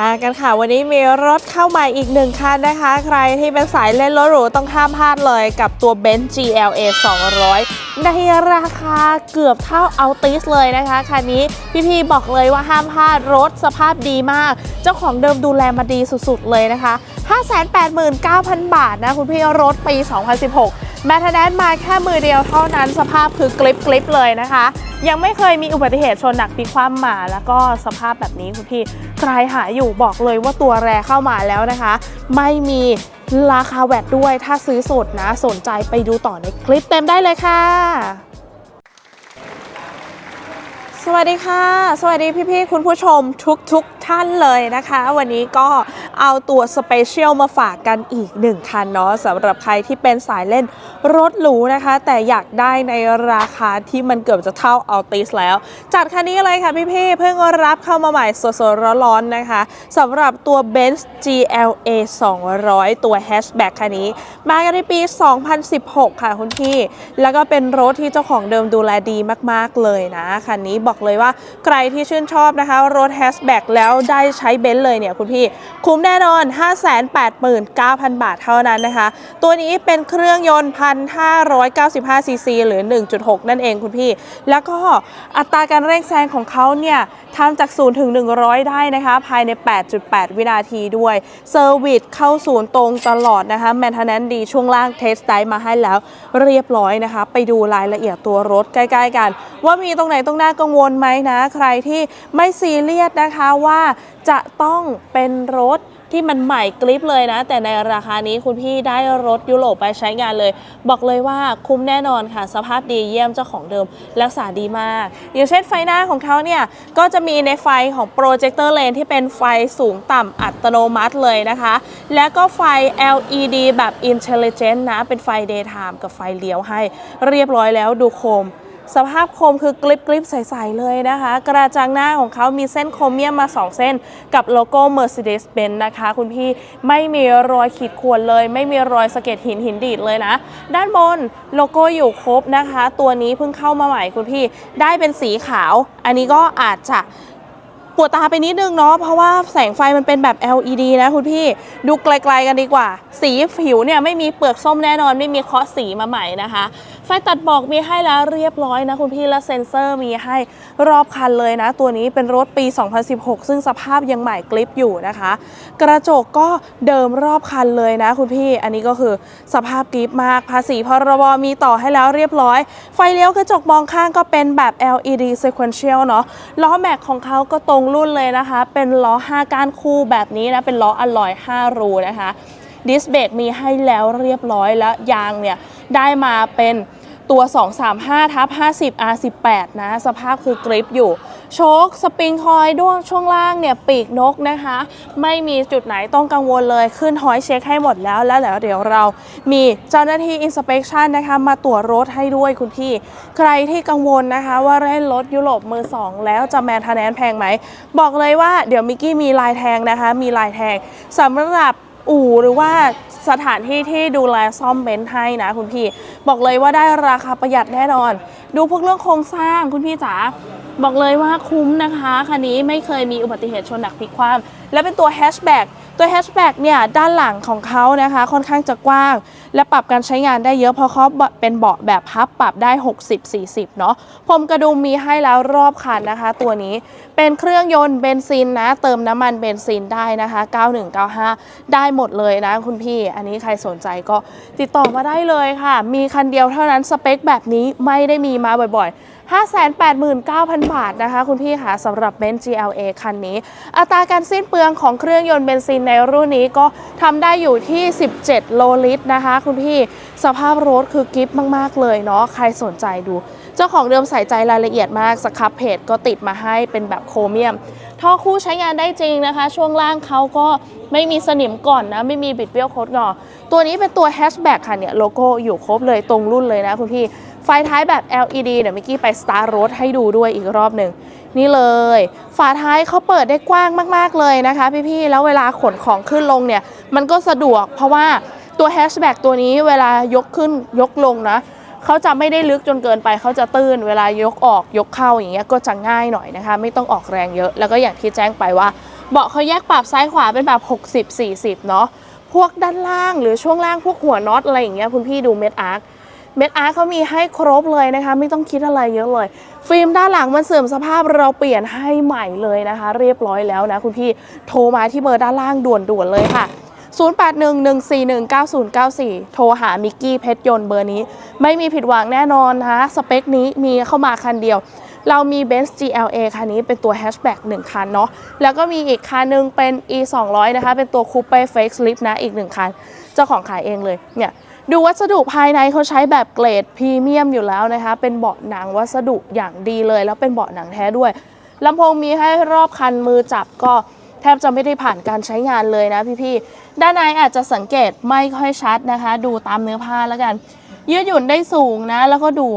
มากันค่ะ วันนี้มีรถเข้าใหม่อีกหนึ่งคันนะคะ ใครที่เป็นสายเล่นรถหรูต้องห้ามพลาดเลยกับตัว Benz GLA 200 ในราคาเกือบเท่าเอาติสเลยนะคะคันนี้พี่ๆบอกเลยว่าห้ามพลาดรถสภาพดีมาก เจ้าของเดิมดูแลมาดีสุดๆเลยนะคะ 589,000 บาทนะคุณพี่รถปี 2016 แมทแนนมาแค่มือเดียวเท่านั้นสภาพคือกริปกริปเลยนะคะ ยังไม่เคยมีอุบัติเหตุชนหนักพิกคว่ำมา แล้วก็สภาพแบบนี้คุณพี่ใครหาอยู่บอกเลยว่าตัวแรเข้ามาแล้วนะคะ ไม่มีราคาแวดด้วยถ้าซื้อสดนะ สนใจไปดูต่อในคลิปเต็มได้เลยค่ะ สวัสดีค่ะ สวัสดีพี่ๆคุณผู้ชมทุกๆทท่านเลยนะคะ วันนี้ก็เอาตัวสเปเชียลมาฝากกันอีกหนึ่งคันเนาะสำหรับใครที่เป็นสายเล่น รถหรูนะคะ แต่อยากได้ในราคาที่มันเกือบจะเท่าอัลติสแล้ว จัดคันนี้เลยค่ะพี่ๆเพิ่งรับเข้ามาใหม่สดๆร้อนๆนะคะสำหรับตัว Benz GLA 200 ตัวแฮชแบ็กคันนี้ มากันในปี 2016 ค่ะคุณพี่ แล้วก็เป็นรถที่เจ้าของเดิมดูแลดีมากๆเลยนะคันนี้บอกเลยว่าใครที่ชื่นชอบนะคะรถแฮชแบ็กแล้วได้ใช้เบนซ์เลยเนี่ยคุณพี่ คุ้มแน่นอน 589,000 บาทเท่านั้นนะคะ ตัวนี้เป็นเครื่องยนต์พั1,595 ซีซีหรือ 1.6 นั่นเองคุณพี่ แล้วก็อัตราการเร่งแซงของเขาเนี่ยทำจาก 0 ถึง 100 ได้นะคะ ภายใน 8.8 วินาทีด้วยเซอร์วิสเข้าศูนย์ตรงตลอดนะคะแมนเทนแนนดีช่วงล่างเทสไดมาให้แล้วเรียบร้อยนะคะ ไปดูรายละเอียดตัวรถใกล้ๆกัน ว่ามีตรงไหนตรงหน้ากังวลไหมนะ ใครที่ไม่ซีเรียสนะคะว่าจะต้องเป็นรถ ที่มันใหม่กริปเลยนะ แต่ในราคานี้คุณพี่ได้รถยุโรปไปใช้งานเลย บอกเลยว่าคุ้มแน่นอนค่ะ สภาพดีเยี่ยมเจ้าของเดิม รักษาดีมาก อย่างเช่นไฟหน้าของเขาเนี่ย ก็จะมีในไฟของโปรเจคเตอร์เลนที่เป็นไฟสูงต่ำอัตโนมัติเลยนะคะ และก็ไฟ LED แบบ Intelligent นะ เป็นไฟ Daytime กับไฟเลี้ยวให้เรียบร้อยแล้วดูโคม สภาพโคมคือกริบกริบใส ๆ เลยนะคะ กระจังหน้าของเขามีเส้นโครเมียมมา 2 เส้น กับโลโก้ Mercedes-Benz นะคะ คุณพี่ไม่มีรอยขีดข่วนเลย ไม่มีรอยสะเก็ดหินหินดีดเลยนะ ด้านบนโลโก้อยู่ครบนะคะ ตัวนี้เพิ่งเข้ามาใหม่คุณพี่ได้เป็นสีขาว อันนี้ก็อาจจะปวดตาไปนิดนึงเนาะเพราะว่าแสงไฟมันเป็นแบบ LED นะคุณพี่ดูไกลๆกันดีกว่า สีผิวเนี่ยไม่มีเปลือกส้มแน่นอน ไม่มีเคาะสีมาใหม่นะคะ ไฟตัดหมอกมีให้แล้วเรียบร้อยนะคุณพี่และเซ็นเซอร์มีให้รอบคันเลยนะ ตัวนี้เป็นรถปี 2016 ซึ่งสภาพยังใหม่กลิปอยู่นะคะ กระจกก็เดิมรอบคันเลยนะคุณพี่ อันนี้ก็คือสภาพกริปมากภาษีพรบมีต่อให้แล้วเรียบร้อย ไฟเลี้ยวกระจกมองข้างก็เป็นแบบ LED sequential เนาะล้อแม็กของเขาก็ตรงรุ่นเลยนะคะ เป็นล้อ 5 ก้านคู่แบบนี้นะเป็นล้ออลลอย 5 รูนะคะดิสเบรกมีให้แล้วเรียบร้อยแล้วยางเนี่ย ได้มาเป็นตัว 235 ทับ 50 R18 นะ สภาพคือกริปอยู่ โชคสปริงคอยด้วงช่วงล่างเนี่ยปีกนกนะคะ ไม่มีจุดไหนต้องกังวลเลยขึ้นหอยเช็คให้หมดแล้วแล้วเดี๋ยวเรามีเจ้าหน้าที่ inspection นะคะ มาตรวจรถให้ด้วยคุณพี่ ใครที่กังวลนะคะว่าเล่นรถยุโรปมือสองแล้วจะแมนทนแนนแพงไหม บอกเลยว่าเดี๋ยวมิกกี้มีลายแทงนะคะ มีลายแทงสำหรับ อู่หรือว่าสถานที่ที่ดูแลซ่อมเบนซ์ให้นะคุณพี่ บอกเลยว่าได้ราคาประหยัดแน่นอน ดูพวกเรื่องโครงสร้างคุณพี่จ๋าบอกเลยว่าคุ้มนะคะคันนี้ไม่เคยมีอุบัติเหตุชนหนักพลิกคว่ำและเป็นตัวแฮชแบ็ก ตัวแฮชแบ็กเนี่ยด้านหลังของเขานะคะค่อนข้างจะกว้าง และปรับการใช้งานได้เยอะเพราะเขาเป็นเบาะแบบพับปรับได้ 60-40 เนาะพรมกระดุมมีให้แล้วรอบคันนะคะ ตัวนี้เป็นเครื่องยนต์เบนซินนะ เติมน้ำมันเบนซินได้นะคะ 9195 ได้หมดเลยนะคุณพี่ อันนี้ใครสนใจก็ติดต่อมาได้เลยค่ะ มีคันเดียวเท่านั้นสเปคแบบนี้ไม่ได้มีมาบ่อยๆ589,000 บาทนะคะ คุณพี่ค่ะสำหรับ Benz GLA คันนี้ อัตราการสิ้นเปลืองของเครื่องยนต์เบนซินในรุ่นนี้ก็ทำได้อยู่ที่ 17 โลลิตรนะคะ คุณพี่สภาพรถคือกิฟต์มาก ๆ เลยเนาะใครสนใจดู เจ้าของเดิมใส่ใจรายละเอียดมากสครับเพจก็ติดมาให้เป็นแบบโครเมียมท่อคู่ใช้งานได้จริงนะคะ ช่วงล่างเขาก็ไม่มีสนิมก่อนนะ ไม่มีบิดเบี้ยวโคดงอ ตัวนี้เป็นตัวแฮชแบ็กค่ะเนี่ย โลโก้อยู่ครบเลยตรงรุ่นเลยนะคุณพี่ ไฟท้ายแบบ LED เดี๋ยวมิกกี้ไปสตาร์รถให้ดูด้วยอีกรอบหนึ่งนี่เลย ฝาท้ายเขาเปิดได้กว้างมาก ๆ เลยนะคะ พี่ๆ แล้วเวลาขนของขึ้นลงเนี่ย มันก็สะดวกเพราะว่าตัวแฮชแบ็กตัวนี้เวลายกขึ้นยกลงนะเขาจะไม่ได้ลึกจนเกินไปเขาจะตื้นเวลายกออกยกเข้าอย่างเงี้ยก็จะง่ายหน่อยนะคะ ไม่ต้องออกแรงเยอะ แล้วก็อย่างที่แจ้งไปว่า เบาะเขาแยกปรับซ้ายขวาเป็นแบบ 60 40 เนาะพวกด้านล่างหรือช่วงล่างพวกหัวน็อตอะไรอย่างเงี้ยคุณพี่ดูเม็ดอาร์ค เม็ดอาร์เขามีให้ครบเลยนะคะ ไม่ต้องคิดอะไรเยอะเลย ฟิล์มด้านหลังมันเสื่อมสภาพเราเปลี่ยนให้ใหม่เลยนะคะ เรียบร้อยแล้วนะคุณพี่โทรมาที่เบอร์ด้านล่างด่วนๆเลยค่ะ 0811419094 โทรหามิกกี้เพชรยนต์เบอร์นี้ ไม่มีผิดหวังแน่นอนนะคะสเปคนี้มีเข้ามาคันเดียว เรามี Benz GLA คันนี้เป็นตัวแฮชแบ็ก1คันเนาะแล้วก็มีอีกคันหนึงเป็น E 2 0 0 นะคะเป็นตัวคูเป้ Fake Slip นะอีกหนึ่งคัน เจ้าของขายเองเลยเนี่ย ดูวัสดุภายในเขาใช้แบบเกรดพรีเมียมอยู่แล้วนะคะ เป็นเบาะหนังวัสดุอย่างดีเลย แล้วเป็นเบาะหนังแท้ด้วยลำโพงมีให้รอบคันมือจับก็แทบจะไม่ได้ผ่านการใช้งานเลยนะพี่ๆ ด้านในอาจจะสังเกตไม่ค่อยชัดนะคะ ดูตามเนื้อผ้าแล้วกัน ยืดหยุ่นได้สูงนะ แล้วก็ดู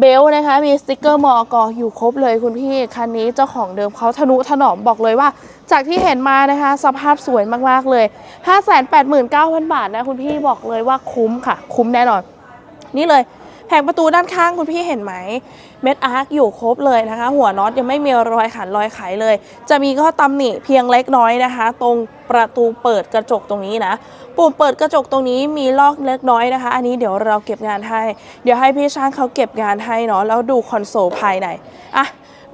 เบลนะคะมีสติกเกอร์มอกออยู่ครบเลยคุณพี่คันนี้เจ้าของเดิมเขาทนุถนอมบอกเลยว่า จากที่เห็นมานะคะ สภาพสวยมากๆเลย 589,000 บาทนะคุณพี่บอกเลยว่าคุ้มค่ะ คุ้มแน่นอน นี่เลย ผงประตูด้านข้างคุณพี่เห็นไหมเม็ดอาร์คอยู่ครบเลยนะคะ หัวน็อตยังไม่มีรอยขันรอยไขเลย จะมีก็ตำหนิเพียงเล็กน้อยนะคะ ตรงประตูเปิดกระจกตรงนี้นะปุ่มเปิดกระจกตรงนี้มีลอกเล็กน้อยนะคะ อันนี้เดี๋ยวเราเก็บงานให้ เดี๋ยวให้พี่ช่างเขาเก็บงานให้เนาะแล้วดูคอนโซลภายในอะ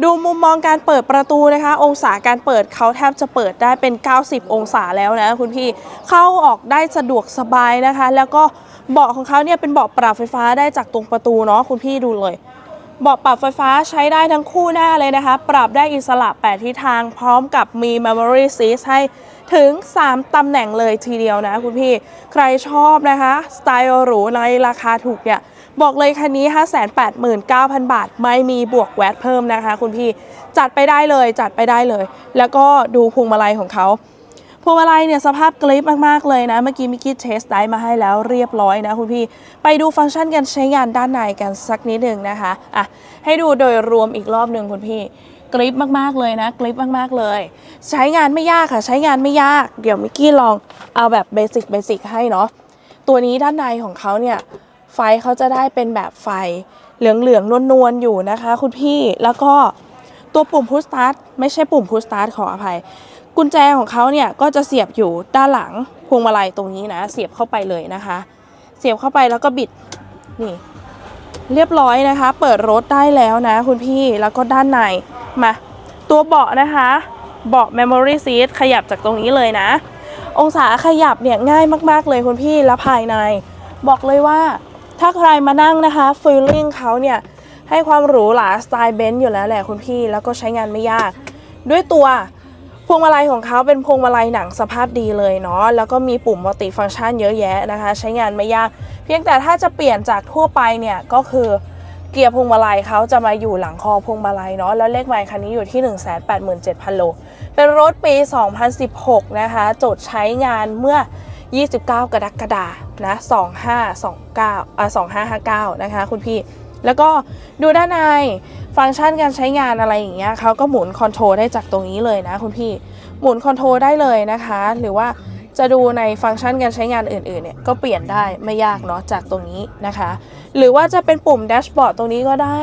ดูมุมมองการเปิดประตูนะคะ องศาการเปิดเขาแทบจะเปิดได้เป็น 90 องศาแล้วนะคุณพี่เข้าออกได้สะดวกสบายนะคะ แล้วก็เบาะของเขาเนี่ยเป็นเบาะปรับไฟฟ้าได้จากตรงประตูเนาะคุณพี่ดูเลยเบาะปรับไฟฟ้าใช้ได้ทั้งคู่หน้าเลยนะคะ ปรับได้อิสระ 8 ทิศทาง พร้อมกับมี Memory Seat ให้ถึง 3 ตำแหน่งเลยทีเดียวนะคุณพี่ ใครชอบนะคะ สไตล์หรูในราคาถูกเนี่ย บอกเลยคันนี้ 589,000 บาท ไม่มีบวกแวตเพิ่มนะคะ คุณพี่จัดไปได้เลยจัดไปได้เลย แล้วก็ดูพวงมาลัยของเขาพวงมาลัยเนี่ยสภาพกริปมากๆเลยนะ เมื่อกี้มิกกี้เทสได้มาให้แล้วเรียบร้อยนะคุณพี่ ไปดูฟังก์ชันการใช้งานด้านในกันสักนิดหนึ่งนะคะอะให้ดูโดยรวมอีกรอบหนึ่งคุณพี่กริปมากๆเลยนะกริปมากๆเลย ใช้งานไม่ยากค่ะ ใช้งานไม่ยาก เดี๋ยวมิกกี้ลองเอาแบบเบสิกเบสิกให้เนาะตัวนี้ด้านในของเขาเนี่ย ไฟเขาจะได้เป็นแบบไฟเหลืองๆนวลๆอยู่นะคะคุณพี่แล้วก็ตัวปุ่มพุชสตาร์ทไม่ใช่ปุ่มพุชสตาร์ทขออภัย กุญแจของเขาเนี่ยก็จะเสียบอยู่ด้านหลังพวงมาลัยตรงนี้นะ เสียบเข้าไปเลยนะคะ เสียบเข้าไปแล้วก็บิดนี่ เรียบร้อยนะคะ เปิดรถได้แล้วนะ คุณพี่แล้วก็ด้านในมาตัวเบาะนะคะเบาะ memory seat ขยับจากตรงนี้เลยนะ องศาขยับเนี่ยง่ายมากๆเลยคุณพี่แล้วภายใน บอกเลยว่า ถ้าใครมานั่งนะคะ feeling เขาเนี่ยให้ความหรูหราสไตล์เบนซ์อยู่แล้วแหละคุณพี่แล้วก็ใช้งานไม่ยาก ด้วยตัวพวงมาลัยของเขาเป็นพวงมาลัยหนังสภาพดีเลยเนาะแล้วก็มีปุ่มมัลติฟังก์ชันเยอะแยะนะคะ ใช้งานไม่ยาก เพียงแต่ถ้าจะเปลี่ยนจากทั่วไปเนี่ยก็คือเกียร์พวงมาลัยเขาจะมาอยู่หลังคอพวงมาลัยเนาะแล้วเลขไมล์คันนี้อยู่ที่ 187,000โลเป็นรถปี 2016 นะคะจดใช้งานเมื่อ 29 กรกฎานะ2529อ่า2559 นะคะคุณพี่ แล้วก็ดูด้านในฟังก์ชันการใช้งานอะไรอย่างเงี้ยเขาก็หมุนคอนโทรลได้จากตรงนี้เลยนะคุณพี่ หมุนคอนโทรลได้เลยนะคะ หรือว่า จะดูในฟังก์ชันการใช้งานอื่นๆเนี่ยก็เปลี่ยนได้ไม่ยากเนาะจากตรงนี้นะคะ หรือว่าจะเป็นปุ่มแดชบอร์ดตรงนี้ก็ได้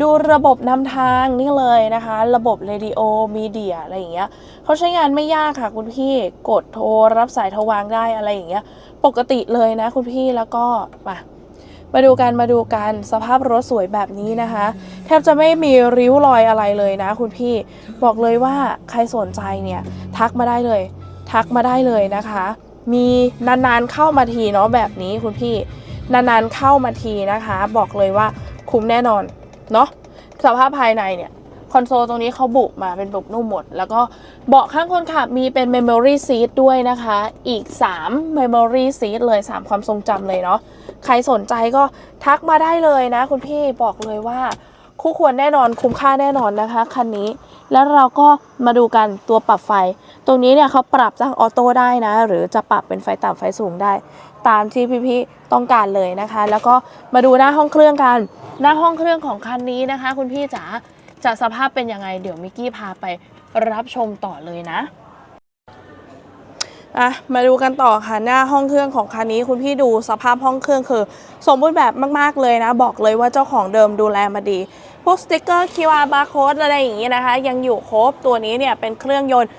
ดูระบบนำทางนี่เลยนะคะ ระบบเรดิโอมีเดียอะไรอย่างเงี้ยเขาใช้งานไม่ยากค่ะคุณพี่กดโทรรับสายทวางได้อะไรอย่างเงี้ยปกติเลยนะคุณพี่แล้วก็มามาดูกันมาดูกันสภาพรถสวยแบบนี้นะคะ แทบจะไม่มีริ้วรอยอะไรเลยนะคุณพี่ บอกเลยว่าใครสนใจเนี่ย ทักมาได้เลย ทักมาได้เลยนะคะ มีนานๆเข้ามาทีเนาะแบบนี้คุณพี่นานๆเข้ามาทีนะคะ บอกเลยว่าคุ้มแน่นอนเนาะสภาพภายในเนี่ยคอนโซลตรงนี้เขาบุมาเป็นบุนุ่มหมด แล้วก็เบาะข้างคนขับมีเป็น Memory Seat ด้วยนะคะ อีก 3 Memory Seat เลย 3 ความทรงจำเลยเนาะใครสนใจก็ทักมาได้เลยนะ คุณพี่บอกเลยว่า คู่ควรแน่นอนคุ้มค่าแน่นอนนะคะ คันนี้ แล้วเราก็มาดูกันตัวปรับไฟ ตรงนี้เนี่ยเขาปรับจากออโต้ได้นะ หรือจะปรับเป็นไฟต่ำไฟสูงได้ ตามที่พี่ๆต้องการเลยนะคะ แล้วก็มาดูหน้าห้องเครื่องกัน หน้าห้องเครื่องของคันนี้นะคะ คุณพี่จ๋าจะสภาพเป็นยังไง เดี๋ยวมิกกี้พาไปรับชมต่อเลยนะอะมาดูกันต่อค่ะหน้าห้องเครื่องของคันนี้คุณพี่ดูสภาพห้องเครื่องคือ สมบูรณ์แบบมากๆเลยนะ บอกเลยว่าเจ้าของเดิมดูแลมาดี พวกสติกเกอร์ QR barcode อะไรอย่างนี้นะคะ ยังอยู่ครบตัวนี้เนี่ยเป็นเครื่องยนต์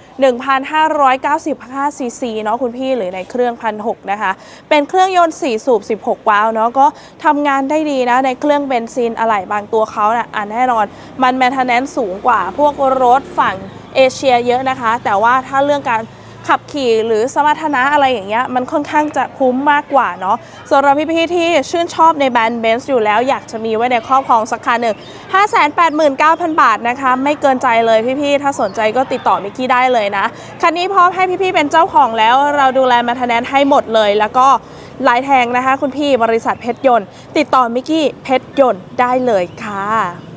1,595 ซีซีเนาะคุณพี่หรือในเครื่อง 1,600 นะคะ เป็นเครื่องยนต์ 4 สูบ 16 วาล์วเนาะก็ทำงานได้ดีนะ ในเครื่องเบนซินอะไหล่บางตัวเขาน่ะอะแน่นอน มันแมนเทนแนนสูงกว่าพวกรถฝั่งเอเชียเยอะนะคะ แต่ว่าถ้าเรื่องการ ขับขี่หรือสมรรถนะอะไรอย่างเงี้ยมันค่อนข้างจะคุ้มมากกว่าเนาะสำหรับพี่ๆที่ชื่นชอบในแบรนด์เบนซ์อยู่แล้วอยากจะมีไว้ในครอบครองสักคันหนึ่ง 589,000 บาทนะคะ ไม่เกินใจเลยพี่ๆ ถ้าสนใจก็ติดต่อมิกกี้ได้เลยนะ คันนี้พร้อมให้พี่ๆ เป็นเจ้าของแล้ว เราดูแลมาทแนนให้หมดเลย แล้วก็ลายแทงนะคะ คุณพี่บริษัทเพชรยนต์ ติดต่อมิกกี้เพชรยนต์ได้เลยค่ะ